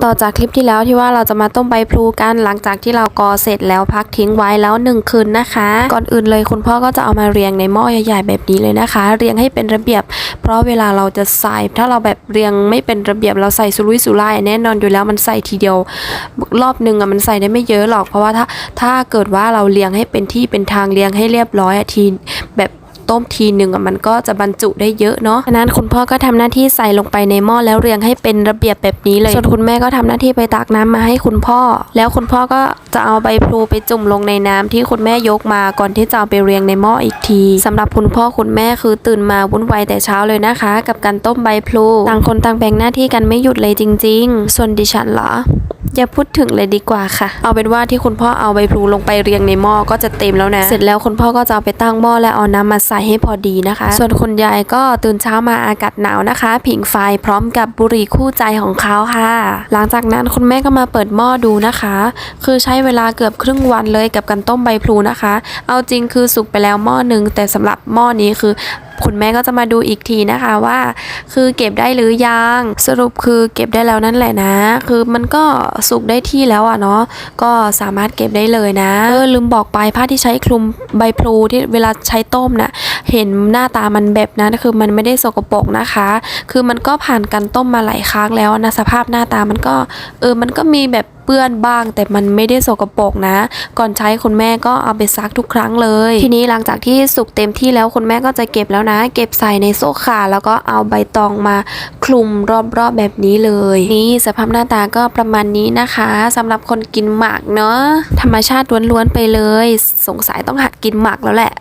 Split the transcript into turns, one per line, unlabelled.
ต่อจากคลิปที่แล้วที่ว่าเราจะมาต้มใบพลูกันหลังจากที่เรากอเสร็จแล้วพักทิ้งไว้แล้วหนึ่งคืนนะคะ ก่อนอื่นเลยคุณพ่อก็จะเอามาเรียงในหม้อใหญ่ๆแบบนี้เลยนะคะ เรียงให้เป็นระเบียบ เพราะเวลาเราจะใส่ถ้าเราแบบเรียงไม่เป็นระเบียบเราใส่สุรุ่ยสุร่ายแน่นอนอยู่แล้วมันใส่ทีเดียว รอบหนึ่งอะมันใส่ได้ไม่เยอะหรอกเพราะว่าถ้าถ้าเกิดว่าเราเรียงให้เป็นที่เป็นทางเรียงให้เรียบร้อยอะที ต้มทีหนึ่งอะมันก็จะบรรจุได้เยอะเนาะฉะนั้นคุณพ่อก็ทำหน้าที่ใส่ลงไปในหม้อแล้วเรียงให้เป็นระเบียบแบบนี้เลยส่วนคุณแม่ก็ทำหน้าที่ไปตักน้ำมาให้คุณพ่อ แล้วคุณพ่อก็จะเอาใบพลูไปจุ่มลงในน้ำที่คุณแม่ยกมาก่อนที่จะเอาไปเรียงในหม้ออีกทีสำหรับคุณพ่อคุณแม่คือตื่นมาวุ่นวายแต่เช้าเลยนะคะ กับการต้มใบพลูต่างคนต่างแบ่งหน้าที่กันไม่หยุดเลยจริง ๆ ส่วนดิฉันเหรออย่าพูดถึงเลยดีกว่าค่ะ เอาเป็นว่าที่คุณพ่อเอาใบพลูลงไปเรียงในหม้อก็จะเต็มแล้วนะ เสร็จแล้วคุณพ่อก็จะเอาไปตั้งหม้อและเอาน้ำมาใส่ให้พอดีนะคะ ส่วนคุณยายก็ตื่นเช้ามาอากาศหนาวนะคะ ผิงไฟพร้อมกับบุหรี่คู่ใจของเขาค่ะ หลังจากนั้นคุณแม่ก็มาเปิดหม้อดูนะคะ คือใช้เวลาเกือบครึ่งวันเลยกับการต้มใบพลูนะคะ เอาจริงคือสุกไปแล้วหม้อหนึ่งแต่สำหรับหม้อนี้คือ คุณแม่ก็จะมาดูอีกทีนะคะว่า คือเก็บได้หรือยัง สรุปคือเก็บได้แล้วนั่นแหละนะ คือมันก็สุกได้ที่แล้วอะเนาะก็สามารถเก็บได้เลยนะเออลืมบอกไปผ้าที่ใช้คลุมใบพลูที่เวลาใช้ต้มนะ่ะเห็นหน้าตามันแบบนั้นคือมันไม่ได้สกปรกนะคะ คือมันก็ผ่านการต้มมาหลายครั้งแล้วนะสภาพหน้าตามันก็เออมันก็มีแบบเปื้อนบ้าง แต่มันไม่ได้สกปรกนะ ก่อนใช้คุณแม่ก็เอาไปซักทุกครั้งเลย ทีนี้หลังจากที่สุกเต็มที่แล้วคุณแม่ก็จะเก็บแล้วนะ เก็บใส่ในโซ่ขาแล้วก็เอาใบตองมาคลุมรอบๆแบบนี้เลย นี่สภาพหน้าตาก็ประมาณนี้นะคะสำหรับคนกินหมากเนาะธรรมชาติล้วนๆไปเลย สงสัยต้องหัดกินหมากแล้วแหละ